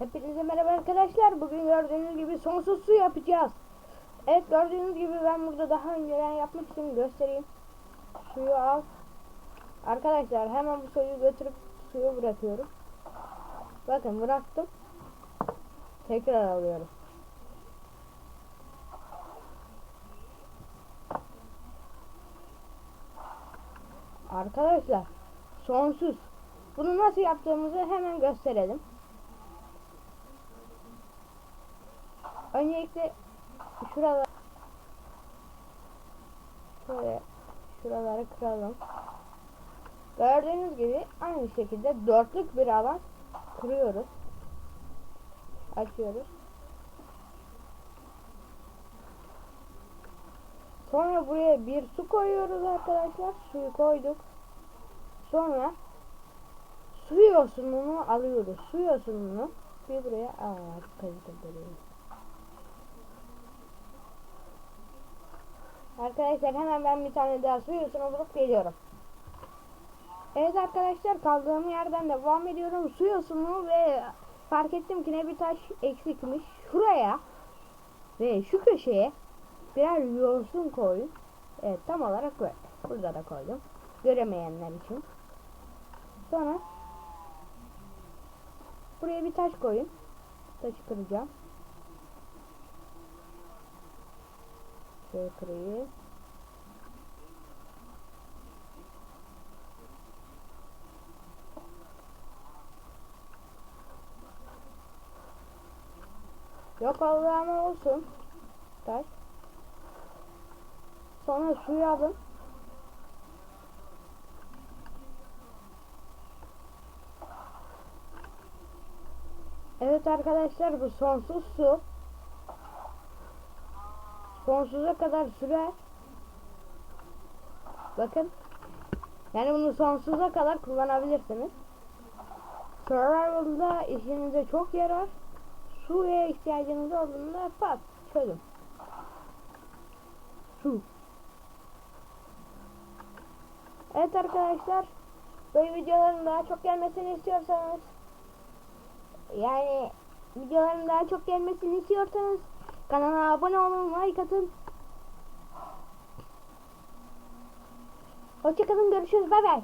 Hepinize merhaba arkadaşlar. Bugün gördüğünüz gibi sonsuz su yapacağız. Evet gördüğünüz gibi ben burada daha önceden yapmıştım. Göstereyim. Suyu al. Arkadaşlar hemen bu suyu götürüp suyu bırakıyorum. Bakın bıraktım. Tekrar alıyorum. Arkadaşlar sonsuz. Bunu nasıl yaptığımızı hemen gösterelim. Öncelikle şuralar şöyle şuraları kıralım. Gördüğünüz gibi aynı şekilde dörtlük bir alan kuruyoruz. Açıyoruz. Sonra buraya bir su koyuyoruz arkadaşlar. Suyu koyduk. Sonra su yosununu alıyoruz. Su yosununu bir buraya kayıtlıyorum. Arkadaşlar hemen ben bir tane daha su yosunu bulup geliyorum. Evet arkadaşlar kaldığım yerden devam ediyorum. Su yosunu ve fark ettim ki ne bir taş eksikmiş. Şuraya ve şu köşeye birer yosun koyun. Evet tam olarak böyle. Burada da koydum. Göremeyenler için. Sonra buraya bir taş koyun. Taşı kıracağım. Kırayım. Yok ama olsun. Taş. Sonra suyu alın. Evet arkadaşlar bu sonsuz su. Sonsuza kadar sürer. Bakın. Yani bunu sonsuza kadar kullanabilirsiniz. Survival'da işinize çok yarar. Suya ihtiyacınız olduğunda pat çözün. Su. Evet arkadaşlar. Böyle videoların daha çok gelmesini istiyorsanız yani videoların daha çok gelmesini istiyorsanız kanala abone olun, like atın. Hoşçakalın, görüşürüz, bay bay.